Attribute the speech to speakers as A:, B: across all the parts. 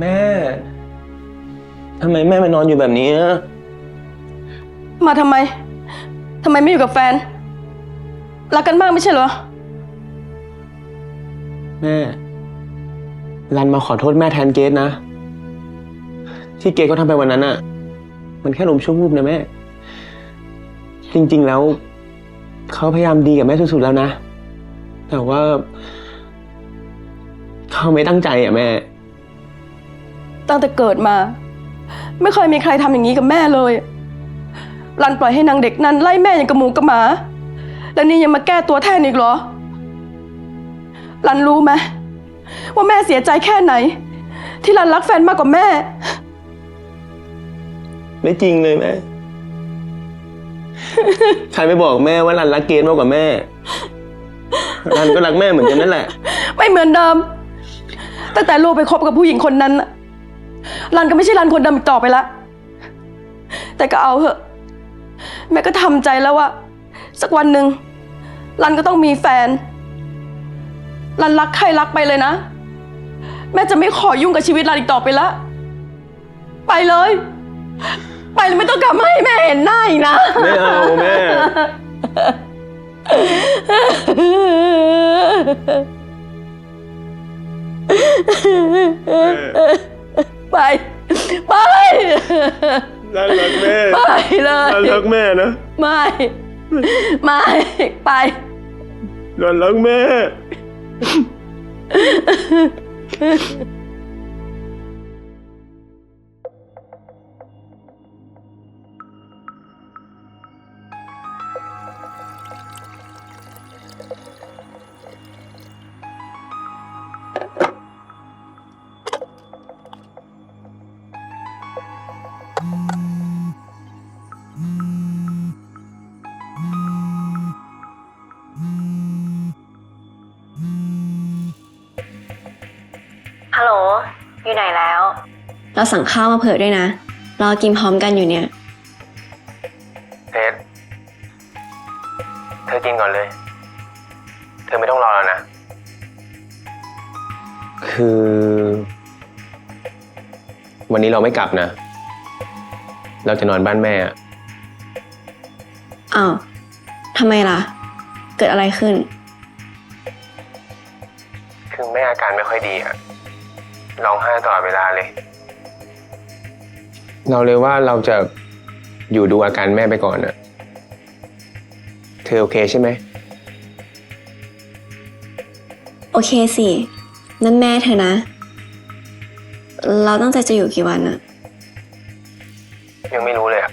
A: แม่ทำไมแม่มานอนอยู่แบบนี้อะ
B: มาทำไม ทำไมไม่อยู่กับแฟน รักกันมากไม่ใช่เหรอ
A: แม่ รันมาขอโทษแม่แทนเกดนะ ที่เกดเขาทำไปวันนั้นอะมันแค่ลมณ์ชั่ววูบนะแม่ จริง ๆ แล้ว เขาพยายามดีกับแม่สุดๆแล้วนะ แต่ว่า เขาไม่ตั้งใจอะแม่
B: ตั้งแต่เกิดมา ไม่เคยมีใครทำอย่างนี้กับแม่เลย รันปล่อยให้นางเด็กนั้นไล่แม่อย่างกับหมูกับหมา แล้วนี่ยังมาแก้ตัวแทนอีกเหรอ รันรู้ไหมว่าแม่เสียใจแค่ไหน ที่รันรักแฟนมากกว่าแม่
A: ไม่จริงเลยแม่ ใครไปบอกแม่ว่ารันรักเกดมากกว่าแม่ รันก็รักแม่เหมือนกันนั่นแหละ
B: ไม่เหมือนเดิม ตั้งแต่ลูกไปคบกับผู้หญิงคนนั้นน่ะ รันก็ไม่ใช่รันคนเดิมอีกต่อไปละ แต่ก็เอาเถอะ แม่ก็ทำใจแล้วว่า สักวันหนึ่งรันก็ต้องมีแฟน รันรักใครรักไปเลยนะ แม่จะไม่ขอยุ่งกับชีวิตรันอีกต่อไปละ ไปเลย ไปเลยไม่ต้องกลับมาให้แม่เห็นหน้าอีกนะ
A: ไม่เอาแม่
B: ไป ไป
A: รันรักแม่
B: ไปเลย
A: รันรักแม่นะ
B: ไม่ ไม่ ไป
A: รันรักแม่
C: อยู่ไหนแล้ว เราสั่งข้าวมาเผื่อด้วยนะ รอกินพร้อมกันอยู่เนี่ย
A: เทสเธอกินก่อนเลย เธอไม่ต้องรอแล้วนะ คือ วันนี้เราไม่กลับนะ เราจะนอนบ้านแม่อะ
C: อ้าวทำไมล่ะ เกิดอะไรขึ้น
A: คือแม่อาการไม่ค่อยดีอะ ร้องไห้ตลอดเวลาเลย เราเลยว่าเราจะอยู่ดูอาการแม่ไปก่อนอะเธอโอเคใช่ไหม
C: โอเคสิ นั่นแม่เธอนะ เราตั้งใจจะอยู่กี่วันอะ
A: ยังไม่รู้เลยอะ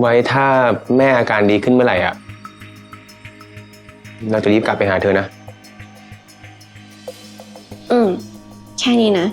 A: ไว้ถ้าแม่อาการดีขึ้นเมื่อไหร่อะเราจะรีบกลับไปหาเธอนะ
C: แค่นี้นะ